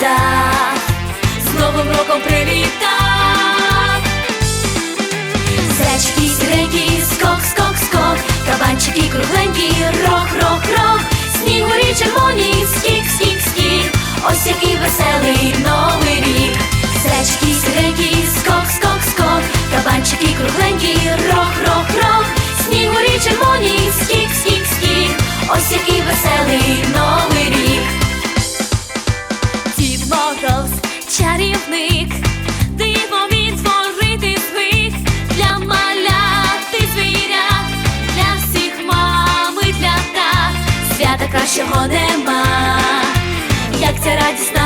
дах, з Новим роком привітав. Зайчики сіренькі, скок, скок, скок, кабанчики кругленькі, рох, рох, рох, снігурі червоні, скік, скік, скік, ось який веселий новий рік. Зайчики сіренькі, скок, скок, скок, кабанчики кругленькі, рох, рох, рох, снігурі червоні, скік, скік, скік, ось який веселий чарівник, диво він створити для малят і звірят, для всіх мами, для тат, свята кращого нема, як ця радісна